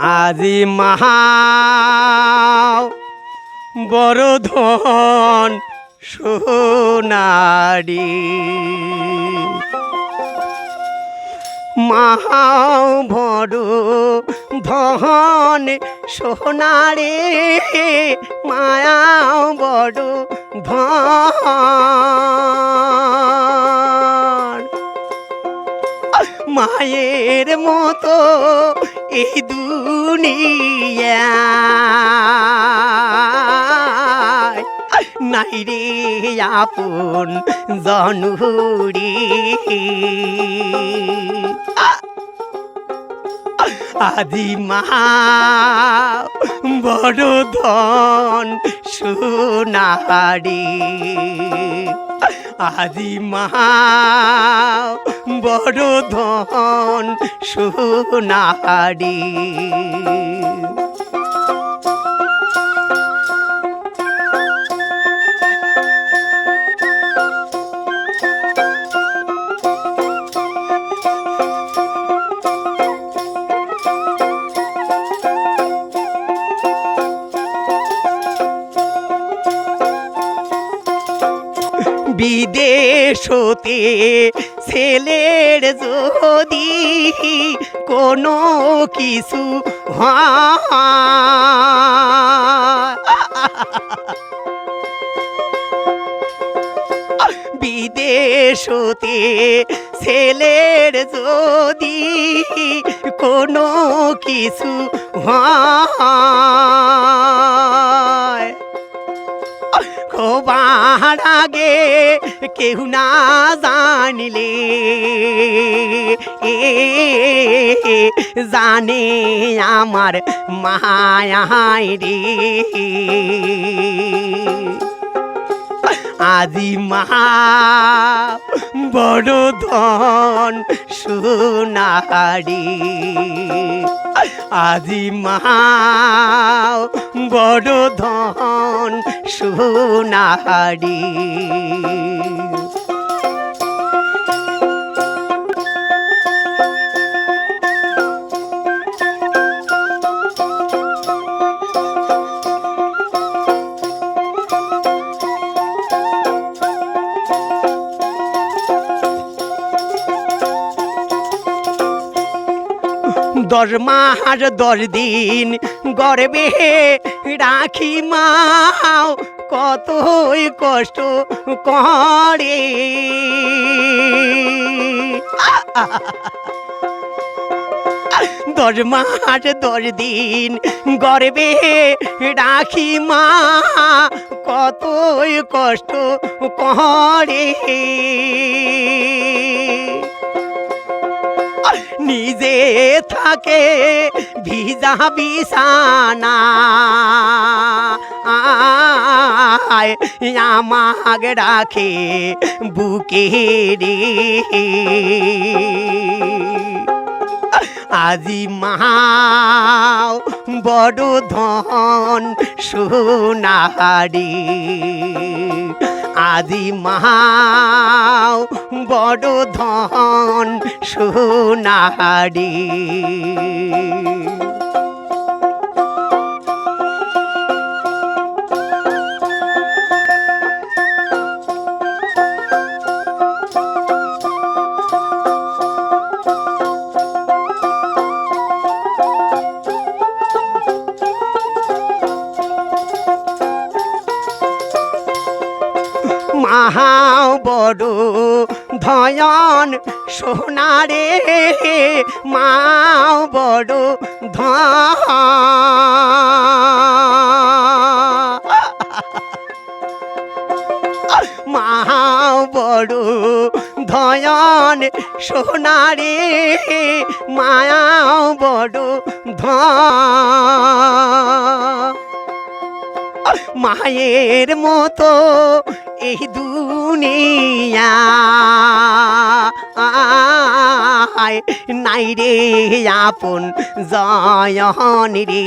আজি মহা বড় ধন সোনারি। মাহাও বড় ধন সোনারে, মায়াও বড় ধন। মায়ের মতো এই দুনিয়া। নাই রে আপন জনুরি আদি মা বড় ধন সোনারি আদি মা বড় ধন সোনারি বিদেশ হতে ছেলের যদি কোনো কিছু বিদেশ হতে ছেলের যদি কোনো কিছু হয়। খোবার আগে কেউ না জানিলে। এ জানে আমার মায়ায় রে। আজি মা বড় ধন সোনারি আজি মা বড় ধন সোনারি দশ মাস দশ দিন গর্বে রাখি মাও, কতই কষ্ট করে। দশ মাস দশ দিন গর্বে রাখি মা, কতই কষ্ট করে। নিজে থাকে ভিজা বিছানা। আমাগ রাখে বুকে রে। আজি মাও বড় ধন সোনারি আজি মাও বড় ধন সোনারি মাহাও বড় ধয়ন সোনারে, মাও বড় ধ মাও বড় ধয়ন সোনারে মায়াও বড় ধ মায়ের মতো এই দুনিয়া নাই রে আপন জয়ন রে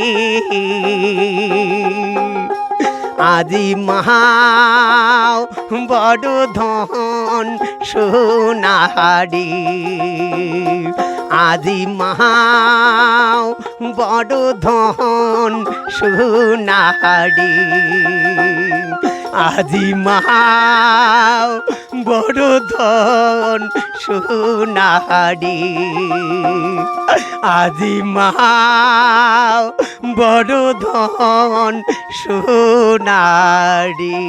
আজি মাও বড় ধন সোনারি আজি মাও বড় ধন সোনাহারি। আজি মাও বড় ধন সোনাহারি। আজি বড় ধন সোনারি